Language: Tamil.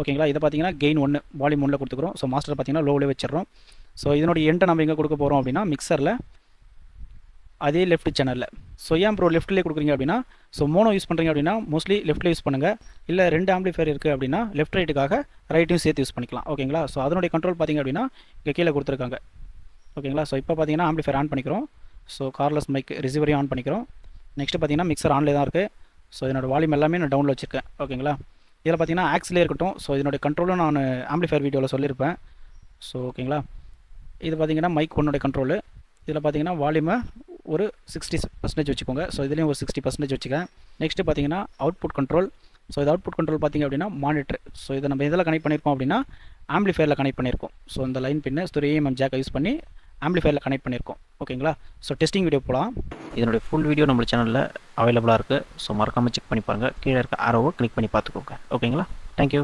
ஓகேங்களா? இதை பார்த்தீங்கன்னா கெயின் ஒன்று வால்யூம் ஒன்றில் கொடுத்துக்கிறோம். ஸோ மாஸ்டர் பார்த்தீங்கன்னா லோவிலே வச்சிடறோம். ஸோ இதனுடைய எண்டை நம்ம எங்கே கொடுக்க போகிறோம் அப்படின்னா மிக்சரில் அதே லெஃப்ட் சேனலில் ஸோ ஏன் ப்ரோ லெஃப்ட்லேயே கொடுக்குறீங்க அப்படின்னா ஸோ மோனோ யூஸ் பண்ணுறீங்க அப்படின்னா மோஸ்ட்லி லெஃப்ட்டில் யூஸ் பண்ணுங்கள் இல்லை ரெண்டு ஆம்பிளிஃபயர் இருக்குது அப்படின்னா லெஃப்ட் ரைட்டுக்காக ரைட்டையும் சேர்த்து யூஸ் பண்ணிக்கலாம். ஓகேங்களா? ஸோ அதனுடைய கண்ட்ரோல் பார்த்தீங்க அப்படின்னா இங்கே கீழே கொடுத்துருக்காங்க. ஓகேங்களா? ஸோ இப்போ பார்த்தீங்கன்னா ஆம்பிளிஃபயர் ஆன் பண்ணிக்கிறோம். ஸோ கார்லெஸ் மைக் ரிசீவரையும் ஆன் பண்ணிக்கிறோம். நெக்ஸ்ட்டு பார்த்தீங்கன்னா மிக்சர் ஆன்லேயே தான் இருக்குது ஸோ என்னோடய வால்யூம் எல்லாமே நான் டவுனில் வச்சுருக்கேன். ஓகேங்களா? இதில் பார்த்தீங்கன்னா ஆக்ஸ்லேயே இருக்கட்டும். ஸோ இதனுடைய கண்ட்ரோலும் நான் ஆம்பிளிஃபயர் வீடியோவில் சொல்லியிருப்பேன். ஸோ ஓகேங்களா இது பார்த்தீங்கன்னா மைக் ஒன்னுடைய கண்ட்ரோலு இதில் பார்த்தீங்கன்னா வால்யூமை ஒரு சிக்ஸ்டி பர்சன்டேஜ் வச்சுக்கோங்க. ஸோ இதுலேயும் ஒரு சிக்ஸ்டி பர்சன்டேஜ் வச்சுக்கேன் நெக்ஸ்ட்டு பார்த்தீங்கன்னா அவுட்புட் கண்ட்ரோல் ஸோ இது அவுட்புட் கண்ட்ரோல் பார்த்தீங்க அப்படின்னா மானிட்டர் ஸோ இதை நம்ம இதில் கனெக்ட் பண்ணியிருக்கோம் அப்படின்னா ஆம்பிளிஃபயரில் கனெக்ட் பண்ணியிருக்கோம். ஸோ இந்த லைன் பின்னு ஸ்டோரி ஏஎம்எம் ஜாக்கை யூஸ் பண்ணி ஆம்பிளிஃபயரில் கனெக்ட் பண்ணியிருக்கோம். ஓகேங்களா ஸோ டெஸ்டிங் வீடியோ போகலாம் இதனுடைய ஃபுல் வீடியோ நம்ம சேனலில் அவைலபிளாக இருக்குது ஸோ மறக்காமல் செக் பண்ணி பாருங்கள் கீழே இருக்க ஆரோவை கிளிக் பண்ணி பார்த்துக்கோங்க. ஓகேங்களா தேங்க்யூ